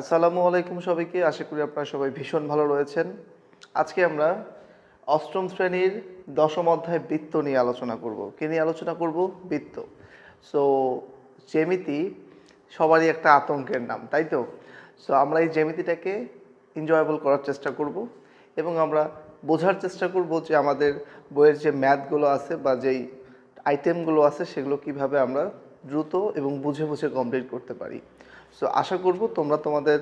আসসালামু আলাইকুম সবাইকে। আশা করি আপনারা সবাই ভীষণ ভালো রয়েছেন। আজকে আমরা অষ্টম শ্রেণির দশম অধ্যায় বৃত্ত নিয়ে আলোচনা করব। কে নিয়ে আলোচনা করব? বৃত্ত। সো জ্যামিতি সবারই একটা আতঙ্কের নাম, তাই তো? সো আমরা এই জ্যামিতিটাকে এনজয়েবল করার চেষ্টা করব এবং আমরা বোঝার চেষ্টা করব যে আমাদের বইয়ের যে ম্যাথগুলো আছে বা যেই আইটেমগুলো আছে সেগুলো কীভাবে আমরা দ্রুত এবং বুঝে বুঝে কমপ্লিট করতে পারি। সো আশা করব তোমরা তোমাদের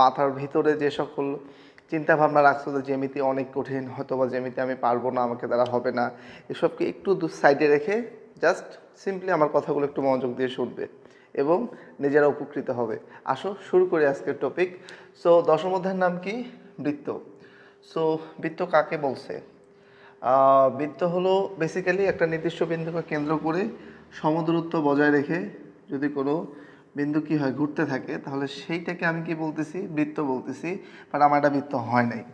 মাথার ভিতরে যে সকল চিন্তা ভাবনা রাখছো যে জ্যামিতি অনেক কঠিন হয়তো বা জ্যামিতি আমি পারব না, আমাকে দ্বারা হবে না, এসবকে একটু দু সাইডে রেখে জাস্ট সিম্পলি আমার কথাগুলো একটু মনোযোগ দিয়ে শুনবে এবং নিজেরা উপকৃত হবে। আসো, শুরু করি আজকের টপিক সো দশম অধ্যায়ের নাম কি? বৃত্ত। সো বৃত্ত কাকে বলছে? বৃত্ত হলো বেসিক্যালি একটা নির্দিষ্ট বিন্দুকে কেন্দ্র করে সমদূরত্ব বজায় রেখে যদি কোনো বিন্দু কি হয় ঘুরতে থাকে, তাহলে সেইটাকে আমি কি বলতেছি? বৃত্ত বলতেছি। বাট আমার একটা বৃত্ত হয় নাই।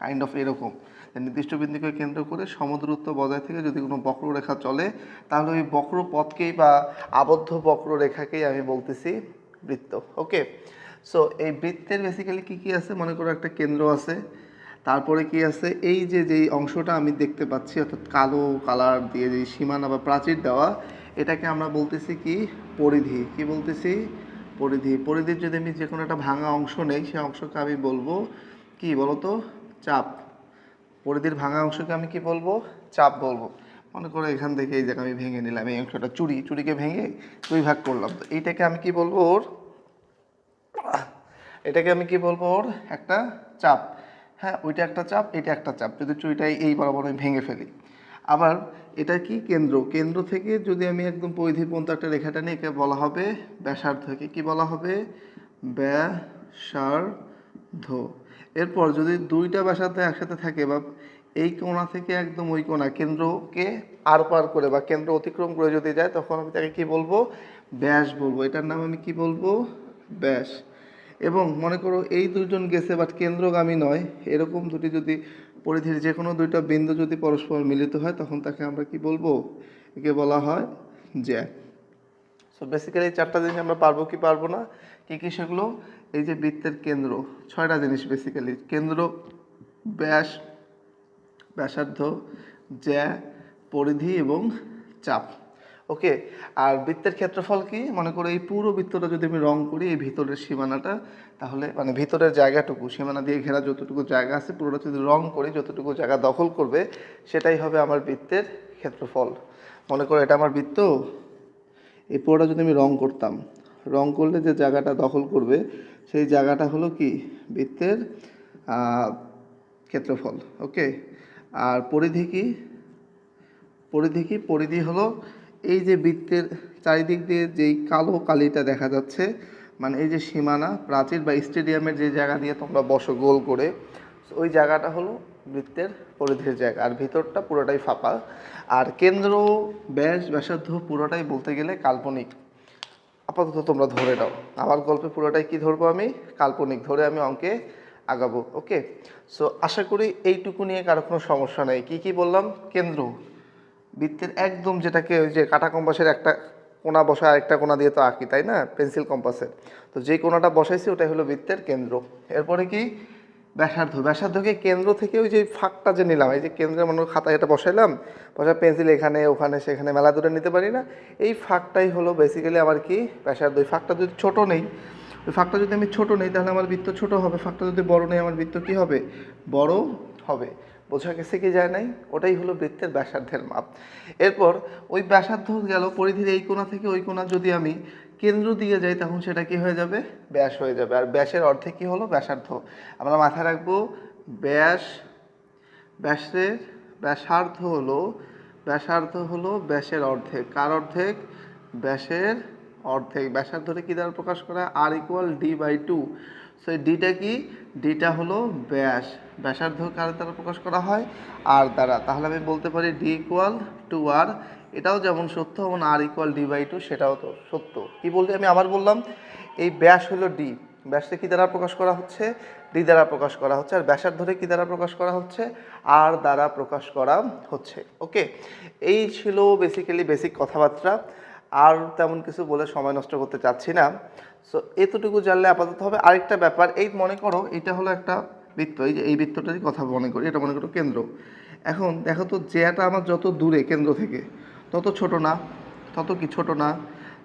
কাইন্ড অফ এরকম। নির্দিষ্ট বিন্দুকে কেন্দ্র করে সমদূরত্ব বজায় থেকে যদি কোনো বক্ররেখা চলে, তাহলে ওই বক্র পথকেই বা আবদ্ধ বক্ররেখাকেই আমি বলতেছি বৃত্ত। ওকে সো এই বৃত্তের বেসিক্যালি কী কী আছে? মনে করো একটা কেন্দ্র আছে। তারপরে কি আছে? এই যে যেই অংশটা আমি দেখতে পাচ্ছি, অর্থাৎ কালো কালার দিয়ে যে সীমানা বা প্রাচীর দেওয়া, এটাকে আমরা বলতেছি কি? পরিধি। কি বলতেছি? পরিধি। পরিধির যদি আমি যে কোনো একটা ভাঙা অংশ নেই সেই অংশকে আমি বলব কি বলতো? চাপ। পরিধির ভাঙা অংশকে আমি কি বলব? চাপ বলব। মনে করো এখান থেকে এই জায়গা আমি ভেঙে নিলাম, এই অংশটা চুরি, চুরিকে ভেঙে দুই ভাগ করলাম। তো এইটাকে আমি কি বলব ওর? এটাকে আমি কি বলব ওর? একটা চাপ। হ্যাঁ ওইটা একটা চাপ, এটা একটা চাপ। যদি চুরিটা এই বরাবর আমি ভেঙে ফেলি। আবার এটা কি কেন্দ্র? কেন্দ্র থেকে যদি আমি একদম পরিধি পর্যন্ত একটা রেখাটা নিয়ে একে বলা হবে, ব্যাসার্ধকে কি বলা হবে? ব্যাসার্ধ। এরপর যদি দুইটা ব্যাসার্ধ একসাথে থাকে বা এই কোণা থেকে একদম ওই কোণা, কেন্দ্রকে আর পার করে বা কেন্দ্র অতিক্রম করে যদি যায়, তখন আমি তাকে কি বলব? ব্যাস বলব। এটার নাম আমি কি বলব? ব্যাস। এবং মনে করো এই দুজন গেছে বাট কেন্দ্রগামী নয়। এরকম দুটি যদি পরিধির যে কোনো দুইটা বিন্দু যদি পরস্পর মিলিত হয়, তখন তাকে আমরা কি বলব? একে বলা হয় জ্যা সো বেসিক্যালি চারটা জিনিস আমরা পারব কি পারব না? কি কি সেগুলো? এই যে বৃত্তের কেন্দ্র। ছয়টা জিনিস বেসিক্যালি কেন্দ্র, ব্যাস, ব্যাসার্ধ, জ্যা, পরিধি এবং চাপ। ওকে, আর বৃত্তের ক্ষেত্রফল কি? মনে করো এই পুরো বৃত্তটা যদি আমি রং করি, এই ভিতরের সীমানাটা, তাহলে মানে ভিতরের জায়গাটুকু, সীমানা দিয়ে ঘেরা যতটুকু জায়গা আছে, পুরোটা যদি রং করি, যতটুকু জায়গা দখল করবে, সেটাই হবে আমার বৃত্তের ক্ষেত্রফল। মনে করো এটা আমার বৃত্ত, এই পুরোটা যদি আমি রং করতাম, রং করলে যে জায়গাটা দখল করবে, সেই জায়গাটা হলো কি? বৃত্তের ক্ষেত্রফল, ওকে? আর পরিধি কি? পরিধি কি? পরিধি হলো এই যে বৃত্তের চারিদিক দিয়ে যেই কালো কালিটা দেখা যাচ্ছে মানে এই যে সীমানা, প্রাচীর বা স্টেডিয়ামের যে জায়গা দিয়ে তোমরা বসো গোল করে, ওই জায়গাটা হলো বৃত্তের পরিধির জায়গা। আর ভিতরটা পুরোটাই ফাঁপা। আর কেন্দ্র, ব্যাস, ব্যাসার্ধ পুরোটাই বলতে গেলে কাল্পনিক। আপাতত তোমরা ধরে নাও। আমার গল্পে পুরোটাই কি ধরবো আমি? কাল্পনিক। ধরে আমি অঙ্কে আগাবো। ওকে? সো আশা করি এইটুকু নিয়ে কারও কোনো সমস্যা নেই। কী কী বললাম? কেন্দ্র। বৃত্তের একদম যেটাকে ওই যে কাটা কম্পাসের একটা কোনা বসা আরেকটা কোনা দিয়ে তো আঁকি, তাই না? পেন্সিল কম্পাসের। তো যে কোনাটা বসাইছি ওটাই হলো বৃত্তের কেন্দ্র। এরপরে কি? ব্যাসার্ধ। ব্যাসার্ধকে কেন্দ্র থেকে ওই যে ফাঁকটা যে নিলাম, এই যে কেন্দ্রের মনে করো খাতায় এটা বসাইলাম বসা পেন্সিল এখানে, ওখানে, সেখানে মেলা দূরে নিতে পারি না। এই ফাঁকটাই হলো বেসিক্যালি আমার কি? ব্যাসার্ধ। ওই ফাঁকটা যদি ছোট নেই, ওই ফাঁকটা যদি আমি ছোট নেই তাহলে আমার বৃত্ত ছোট হবে, ফাঁকটা যদি বড় নেই আমার বৃত্ত কী হবে? বড় হবে। বোঝা গেছে কি যায় নাই? ওটাই হলো বৃত্তের ব্যাসার্ধের মাপ। এরপর ওই ব্যাসার্ধ গেল পরিধির এই কোণা থেকে ওই কোণা। যদি আমি কেন্দ্র দিয়ে যাই, তখন সেটা কি হয়ে যাবে? ব্যাস হয়ে যাবে। আর ব্যাসের অর্থে কি হলো? ব্যাসার্ধ। আমরা মাথায় রাখব, ব্যাস, ব্যাসের, ব্যাসার্ধ হলো ব্যাসার্ধ হলো ব্যাসের অর্ধেক। কার অর্ধেক? ব্যাসের অর্ধেক। ব্যাসার্ধকে কী দ্বারা প্রকাশ করা R equal D by two so এই ডিটা কি? ডিটা হলো ব্যাস। ব্যাসার্ধ কার দ্বারা প্রকাশ করা হয়? আর দ্বারা। তাহলে আমি বলতে পারি ডি ইকুয়াল টু আর এটাও যেমন সত্য এবং R equal D by two সেটাও তো সত্য। কি বলতে আমি আবার বললাম? এই ব্যাস হলো ডি ব্যাসকে কী দ্বারা প্রকাশ করা হচ্ছে? ডি দ্বারা প্রকাশ করা হচ্ছে। আর ব্যাসার ধরে কী দ্বারা প্রকাশ করা হচ্ছে? আর দ্বারা প্রকাশ করা হচ্ছে। ওকে এই ছিল বেসিক্যালি বেসিক কথাবার্তা। আর তেমন কিছু বলে সময় নষ্ট করতে চাচ্ছি না। সো এতটুকু জানলে আপাতত হবে। আরেকটা ব্যাপার, এই মনে করো, এটা হলো একটা বৃত্ত, এই যে এই বৃত্তটারই কথা মনে করি, এটা মনে করো কেন্দ্র। এখন দেখো তো জ্যাটা আমার যত দূরে কেন্দ্র থেকে, তত ছোট না, তত কি ছোট না,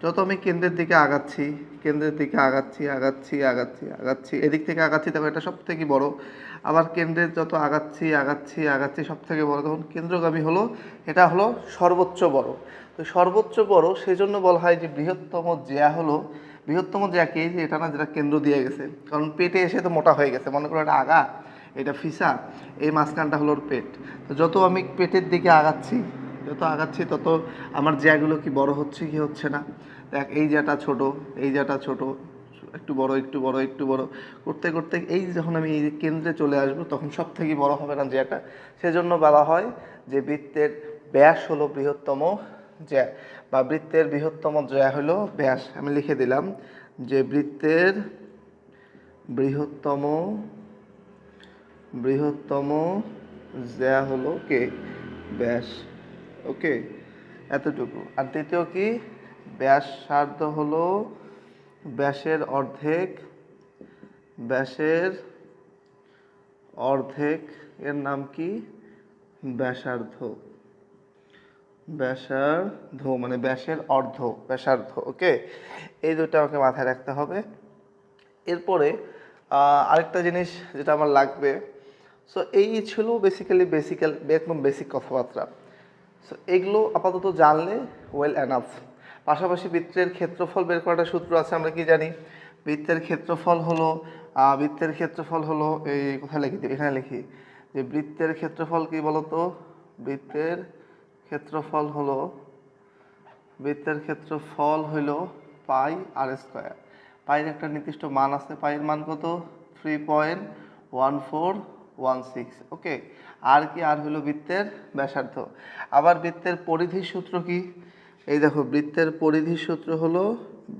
যত আমি কেন্দ্রের দিকে আগাচ্ছি, কেন্দ্রের দিকে আগাচ্ছি আগাচ্ছি আগাচ্ছি আগাচ্ছি, এদিক থেকে আগাচ্ছি তখন এটা সব থেকে বড়। আবার কেন্দ্রের যত আগাচ্ছি আগাচ্ছি আগাচ্ছি সব থেকে বড়, তখন কেন্দ্রগামী হলো, এটা হলো সর্বোচ্চ বড়। তো সর্বোচ্চ বড়, সেজন্য বলা হয় যে বৃহত্তম জ্যা হলো বৃহত্তম জ্যা কি যে এটা না যেটা কেন্দ্র দিয়ে গেছে। কারণ পেটে এসে তো মোটা হয়ে গেছে। মনে করো এটা আগা, এটা ফিসা, এই মাঝখানটা হলো ওর পেট। তো যত আমি পেটের দিকে আগাচ্ছি, যত আগাচ্ছি, তত আমার জ্যাগুলো কি বড় হচ্ছে কি হচ্ছে না। দেখ, এই জ্যাটা ছোট, এই জ্যাটা ছোট, একটু বড় একটু বড় একটু বড়। করতে করতে এই যখন আমি এই কেন্দ্রে চলে আসব, তখন সব থেকে বড় হবে না জ্যাটা। সেজন্য বলা হয় যে বৃত্তের ব্যাস হলো বৃহত্তম জ্যা, বা বৃত্তের বৃহত্তম জ্যা হলো ব্যাস। আমি লিখে দিলাম যে বৃত্তের বৃহত্তম বৃহত্তম জ্যা হলো কে? ব্যাস। ওকে? এতটুকু। আর তৃতীয় কি? ব্যাসার্ধ হলো ব্যাসের অর্ধেক ব্যাসের অর্ধেক এর নাম কি? ব্যাসার্ধ। ব্যাসার্ধ মানে ব্যাসের অর্ধ, ব্যাসার্ধ ওকে এই দুটো আমাকে মাথায় রাখতে হবে। এরপরে আরেকটা জিনিস যেটা আমার লাগবে সো এই ছিল বেসিক্যালি বেসিক্যাল একদম বেসিক কথাবার্তা। সো এগুলো আপাতত জানলে ওয়েল অ্যানাফ পাশাপাশি বৃত্তের ক্ষেত্রফল বের করাটা সূত্র আছে, আমরা কি জানি? বৃত্তের ক্ষেত্রফল হলো বৃত্তের ক্ষেত্রফল হলো, এই কোথায় লিখি? এখানে লিখি। যে বৃত্তের ক্ষেত্রফল কি বলতো? বৃত্তের ক্ষেত্রফল হলো, বৃত্তের ক্ষেত্রফল হইল পাই আর স্কোয়ার পাইয়ের একটা নির্দিষ্ট মান আছে, পাইয়ের মান কত? Three point one four one six okay আর কি আর হলো বৃত্তের ব্যাসার্ধ। আবার বৃত্তের পরিধির সূত্র কি? এই দেখো, বৃত্তের পরিধির সূত্র হলো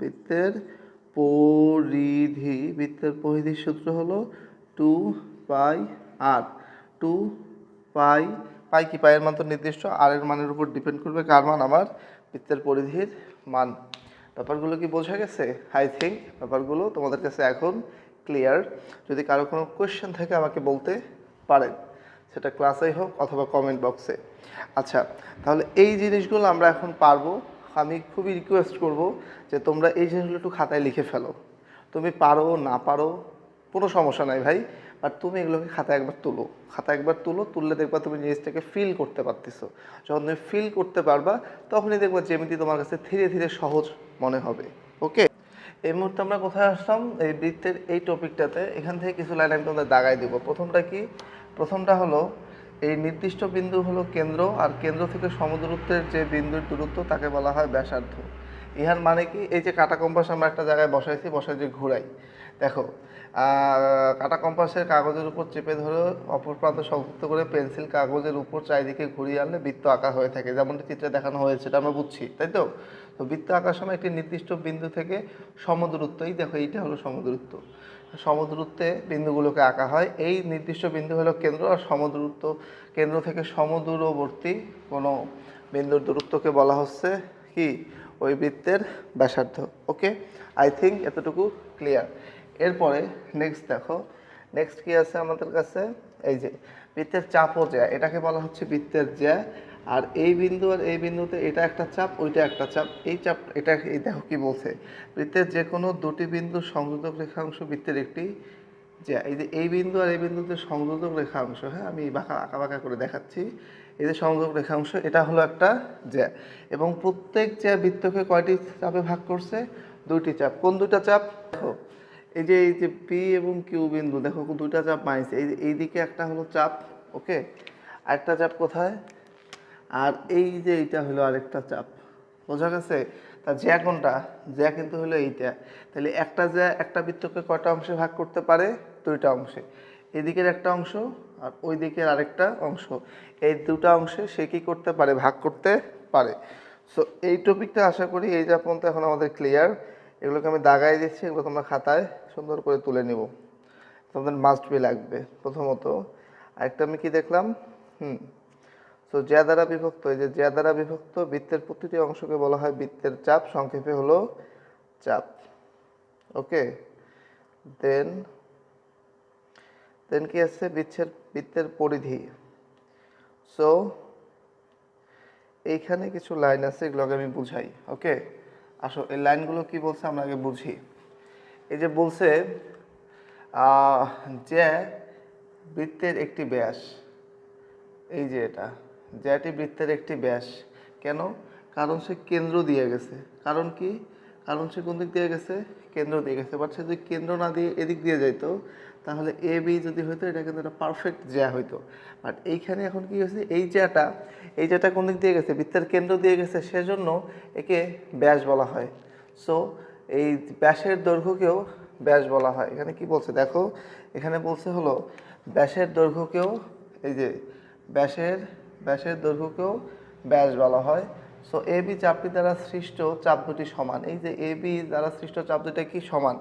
বৃত্তের পরিধি, বৃত্তের পরিধির সূত্র হলো টু পাই আর টু পাই পাই কি পায়ের মান তো নির্দিষ্ট, আর এর মানের উপর ডিপেন্ড করবে কার মান, আমার বৃত্তের পরিধির মান। ব্যাপারগুলো কি বোঝা গেছে? আই থিঙ্ক ব্যাপারগুলো তোমাদের কাছে এখন ক্লিয়ার যদি কারও কোনো কোয়েশ্চেন থাকে আমাকে বলতে পারেন, সেটা ক্লাসেই হোক অথবা কমেন্ট বক্সে আচ্ছা তাহলে এই জিনিসগুলো আমরা এখন পারব। আমি খুবই রিকোয়েস্ট করব যে তোমরা এই জিনিসগুলো একটু খাতায় লিখে ফেলো। তুমি পারো, না পারো, কোনো সমস্যা নাই ভাই। বাট তুমি এগুলোকে খাতায় একবার তুলো। খাতা একবার তুলো, তুললে দেখবা তুমি জিনিসটাকে ফিল করতে পারতেছো। যখন তুমি ফিল করতে পারবা, তখনই দেখবা জ্যামিতি তোমার কাছে ধীরে ধীরে সহজ মনে হবে। ওকে এই মুহূর্তে আমরা কোথায় আসলাম? এই বৃত্তের এই টপিকটাতে এখান থেকে কিছু লাইন আমি তোমাদের দাগাই দিব। প্রথমটা কি? প্রথমটা হলো, এই নির্দিষ্ট বিন্দু হলো কেন্দ্র, আর কেন্দ্র থেকে সমদূরত্বের যে বিন্দুর দূরত্ব, তাকে বলা হয় ব্যাসার্ধ। ইহার মানে কি? এই যে কাটা কম্পাস আমরা একটা জায়গায় বসাইছি বসাই যে ঘুরাই দেখো কাটা কম্পাসের কাগজের উপর চেপে ধরে অপর প্রান্ত সংযুক্ত করে পেন্সিল কাগজের উপর চারিদিকে ঘুরিয়ে আনলে বৃত্ত আঁকা হয়ে থাকে। যেমনটি চিত্রে দেখানো হয়েছে, এটা আমরা বুঝছি, তাই তো? তো বৃত্ত আঁকার সময় একটি নির্দিষ্ট বিন্দু থেকে সমদূরত্ব এই দেখো এইটা হলো সমদূরত্ব। সমদূরত্বে বিন্দুগুলোকে আঁকা হয়। এই নির্দিষ্ট বিন্দু হলো কেন্দ্র আর সমদূরত্ব কেন্দ্র থেকে সমদূরবর্তী কোনো বিন্দুর দূরত্বকে বলা হচ্ছে কি? ওই বৃত্তের ব্যাসার্ধ। ওকে আই থিঙ্ক এতটুকু ক্লিয়ার এরপরে নেক্সট দেখো। নেক্সট কি আছে আমাদের কাছে? এই যে, বৃত্তের চাপও জ্যা, এটাকে বলা হচ্ছে বৃত্তের জ্যা। আর এই বিন্দু আর এই বিন্দুতে এটা একটা চাপ, ওইটা একটা চাপ। এই চাপ, এটা এই দেখো কি বলছে। বৃত্তের যে কোনো দুটি বিন্দু সংযোজক রেখাংশ বৃত্তের একটি যে এই যে, এই বিন্দু আর এই বিন্দুতে সংযোজক রেখাংশ হ্যাঁ আমি বাঁকা, আঁকা বাঁকা করে দেখাচ্ছি। এই যে সংযোগ রেখাংশ, এটা হলো একটা জ্যা। এবং প্রত্যেক জ্যা বৃত্তকে কয়টি চাপে ভাগ করছে? দুইটি চাপ। কোন দুইটা চাপ? দেখো এই যে এই যে পি এবং কিউ বিন্দু, দেখো দুইটা চাপ মাইছে এই এইদিকে একটা হলো চাপ, ওকে? আরেকটা চাপ কোথায়? আর এই যে, এইটা হলো আরেকটা চাপ, বোঝা গেছে? তা জ্যা কোনটা? জ্যা কিন্তু হলো এইটা। তাহলে একটা জ্যা, একটা বৃত্তকে কয়টা অংশে ভাগ করতে পারে? দুইটা অংশে। এদিকের একটা অংশ আর ওই দিকের আরেকটা অংশ। এই দুটা অংশে সে কি করতে পারে? ভাগ করতে পারে। সো এই টপিকটা আশা করি এই যা পর্যন্ত এখন আমাদের ক্লিয়ার এগুলোকে আমি দাগাই দিচ্ছি এগুলো তোমরা খাতায় সুন্দর করে তুলে নিব। তোমাদের মাস্ট বি লাগবে, প্রথমত। আরেকটা আমি কি দেখলাম? হুম। সো জ্যা দ্বারা বিভক্ত, এই যে জ্যা দ্বারা বিভক্ত, বৃত্তের প্রতিটি অংশকে বলা হয় বৃত্তের চাপ, সংক্ষেপে হলো চাপ। ওকে দেন দেন কি আছে বৃত্তের বৃত্তের পরিধি। সো এইখানে কিছু লাইন আছে, এগুলোকে আমি বুঝাই। ওকে আসো, এই লাইনগুলো কি বলছে আমরা আগে বুঝি। এই যে বলছে যে বৃত্তের একটি ব্যাস, এই যে এটা এটি বৃত্তের একটি ব্যাস। কেন? কারণ সে কেন্দ্র দিয়ে গেছে। কারণ কি? কারণ সে কোন দিক দিয়ে গেছে? কেন্দ্র দিয়ে গেছে। বাট সে যদি কেন্দ্র না দিয়ে এদিক দিয়ে যাইতো তাহলে এ বি যদি হইতো, এটা কিন্তু একটা পারফেক্ট জ্যা হইতো। বাট এইখানে এখন কি হয়েছে এই জ্যাটা এই জ্যাটা কোন দিক দিয়ে গেছে? বৃত্তের কেন্দ্র দিয়ে গেছে। সেজন্য একে ব্যাস বলা হয়। সো এই ব্যাসের দৈর্ঘ্যকেও ব্যাস বলা হয়। এখানে কি বলছে? দেখো, এখানে বলছে হলো, ব্যাসের দৈর্ঘ্যকেও, এই যে, ব্যাসের ব্যাসের দৈর্ঘ্যকেও ব্যাস বলা হয়। সো এ বি চাপটি দ্বারা সৃষ্ট চাপ দুটি সমান। এই যে এ বি দ্বারা সৃষ্ট চাপ দুটা কি সমান?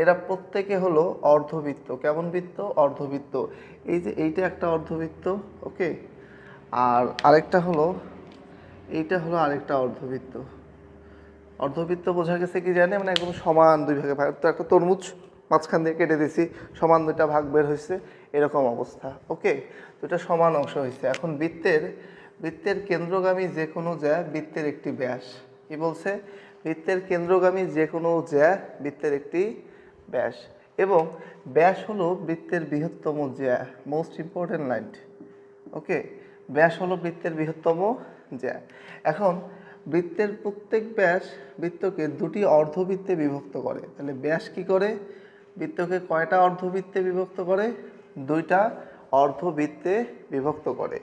এরা প্রত্যেকে হলো অর্ধবৃত্ত। কেমন বৃত্ত? অর্ধবৃত্ত। এই যে এইটা একটা অর্ধবৃত্ত, ওকে? আর আরেকটা হলো, এইটা হলো আরেকটা অর্ধবৃত্ত। অর্ধবৃত্ত বোঝা গেছে কি জানে? মানে একদম সমান দুই ভাগে ভাগ। তো একটা তরমুজ মাঝখান দিয়ে কেটে দিছি সমান দুইটা ভাগ বের হয়েছে, এরকম অবস্থা, ওকে? দুটা সমান অংশ হয়েছে। এখন বৃত্তের বৃত্তের কেন্দ্রগামী যে কোনো জ্যা বৃত্তের একটি ব্যাস। কি বলছে? বৃত্তের কেন্দ্রগামী যে কোনো জ্যা বৃত্তের একটি ব্যাস। এবং ব্যাস হলো বৃত্তের বৃহত্তম জ্যা মোস্ট ইম্পর্টেন্ট লাইন ওকে? ব্যাস হলো বৃত্তের বৃহত্তম জ্যা। এখন, বৃত্তের প্রত্যেক ব্যাস বৃত্তকে দুটি অর্ধবৃত্তে বিভক্ত করে। তাহলে ব্যাস কি করে? বৃত্তকে কয়টা অর্ধবৃত্তে বিভক্ত করে? দুইটা অর্ধবৃত্তে বিভক্ত করে।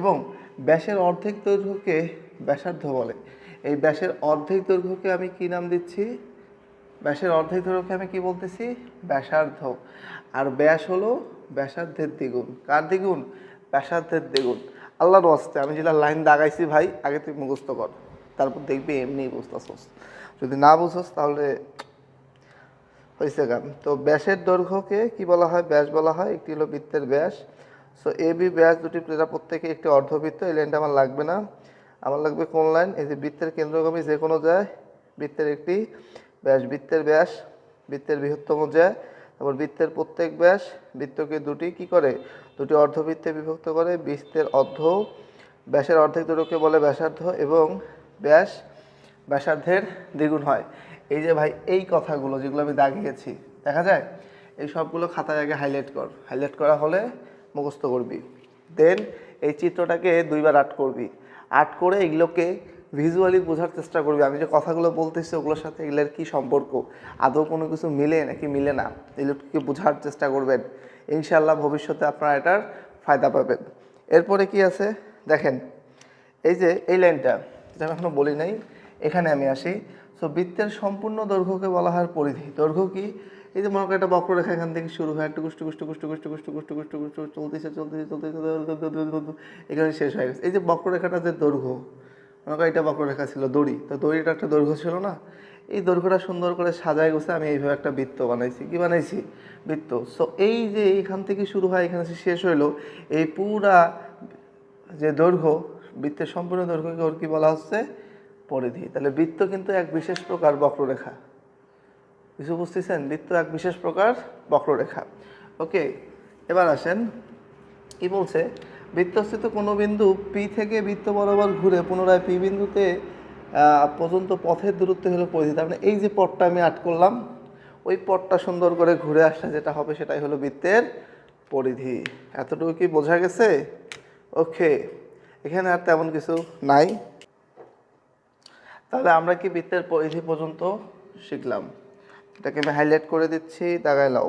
এবং ব্যাসের অর্ধেক দৈর্ঘ্যকে ব্যাসার্ধ বলে। এই ব্যাসের অর্ধেক দৈর্ঘ্যকে আমি কি নাম দিচ্ছি? ব্যাসের অর্ধেক দৈর্ঘ্যকে আমি কি বলতেছি? ব্যাসার্ধ। আর ব্যাস হলো ব্যাসার্ধের দ্বিগুণ। কার দ্বিগুণ? ব্যাসার্ধের দ্বিগুণ। আল্লাহর ওয়াস্তে, আমি যেটা লাইন দাগাইছি ভাই, আগে তুই মুখস্থ কর। তারপর দেখবি এমনি বুঝতেছস। যদি না বুঝছস, তাহলে হয়েছে গান তো ব্যাসের দৈর্ঘ্যকে কি বলা হয়? ব্যাস বলা হয়। একটি হলো বৃত্তের ব্যাস সো এ বি ব্যাস দুটি প্লেটা প্রত্যেকে একটি অর্ধবৃত্ত, এই লাইনটা আমার লাগবে না। আমার লাগবে কোন লাইন এই যে বৃত্তের কেন্দ্রগামী যে কোনো যায়, বৃত্তের একটি ব্যাস, বৃত্তের ব্যাস, বৃত্তের বৃহত্তম যায়, তারপর বৃত্তের প্রত্যেক ব্যাস, বৃত্তকে দুটি কি করে? দুটি অর্ধবৃত্তে বিভক্ত করে, বৃত্তের অর্ধ, ব্যাসের অর্ধেক দৈর্ঘ্যকে বলে ব্যাসার্ধ এবং ব্যাস, ব্যাসার্ধের দ্বিগুণ হয়। এই যে ভাই, এই কথাগুলো যেগুলো আমি দাগিয়েছি, দেখা যায়? এই সবগুলো খাতায় আগে হাইলাইট কর। হাইলাইট করা হলে মুখস্থ করবি। দেন এই চিত্রটাকে দুইবার আর্ট করবি। আর্ট করে এগুলোকে ভিজুয়ালি বোঝার চেষ্টা করবি। আমি যে কথাগুলো বলতেছি ওগুলোর সাথে এগুলোর কী সম্পর্ক? আদৌ কোনো কিছু মিলে নাকি মিলে না? এগুলোকে বোঝার চেষ্টা করবেন। ইনশাল্লাহ ভবিষ্যতে আপনারা এটার ফায়দা পাবেন। এরপরে কি আছে? দেখেন, এই যে এই লাইনটা যেটা আমি এখনও বলি নাই, এখানে আমি আসি। সো বৃত্তের সম্পূর্ণ দৈর্ঘ্যকে বলা হয় পরিধি। দৈর্ঘ্য কি? এই যে মনে করো একটা বক্ররেখা এখান থেকে শুরু হয় একটা কুষ্টু কুষ্টু কুষ্টু কুষ্টু কুষ্টু কুষ্টু কুষ্টু কুষ্টু চলতেছে চলতেছে চলতেছে এখানে শেষ হয়ে গেছে এই যে বক্ররেখাটা যে দৈর্ঘ্য মনে করো এটা বক্ররেখা ছিল দড়ি তো দড়িটা একটা দৈর্ঘ্য ছিল না এই দৈর্ঘ্যটা সুন্দর করে সাজায় গেছে আমি এইভাবে একটা বৃত্ত বানাইছি কি বানাইছি বৃত্ত সো এই যে এইখান থেকে শুরু হয় এখানে শেষ হইল এই পুরা যে দৈর্ঘ্য বৃত্তের সম্পূর্ণ দৈর্ঘ্যকে ওর কি বলা হচ্ছে পরিধি তাহলে বৃত্ত কিন্তু এক বিশেষ প্রকার বক্ররেখা কিছু বুঝতেছেন বৃত্ত এক বিশেষ প্রকার বক্ররেখা। ওকে, এবার আসেন। কি বলছে? বৃত্তস্থিত কোনো বিন্দু পি থেকে বৃত্ত বরাবর ঘুরে পুনরায় পি বিন্দুতে পর্যন্ত পথের দূরত্ব হলো পরিধি। তার মানে এই যে পথটা আমি আট করলাম, ওই পথটা সুন্দর করে ঘুরে আসলে যেটা হবে সেটাই হলো বৃত্তের পরিধি। এতটুকু কি বোঝা গেছে? ওকে, এখানে আর তেমন কিছু নাই। তাহলে আমরা কি বৃত্তের পরিধি পর্যন্ত শিখলাম? এটাকে আমি হাইলাইট করে দিচ্ছি, দাগায় লাও।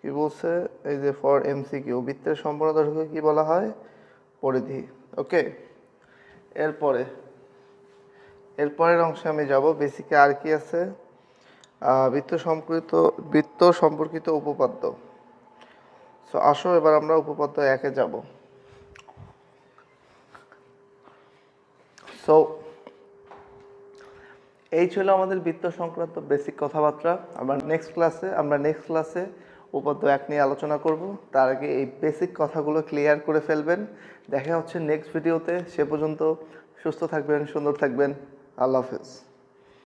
কি বলছে? এই যে ফর এমসিকিউ বৃত্তের সম্পূর্ণ দৈর্ঘ্য কি বলা হয়? পরিধি। ওকে এরপরে, এরপরের অংশে আমি যাব বেসিকে আর কি আছে? বৃত্ত সম্পর্কিত বৃত্ত সম্পর্কিত উপপাদ্য। সো আসো, এবার আমরা উপপাদ্য একে যাব। সো এই ছিল আমাদের বৃত্ত সংক্রান্ত বেসিক কথাবার্তা। আমরা নেক্সট ক্লাসে আমরা নেক্সট ক্লাসে উপাদ্য এক নিয়ে আলোচনা করব। তার আগে এই বেসিক কথাগুলো ক্লিয়ার করে ফেলবেন। দেখা হচ্ছে নেক্সট ভিডিওতে সে পর্যন্ত সুস্থ থাকবেন, সুন্দর থাকবেন। আল্লাহ হাফেজ।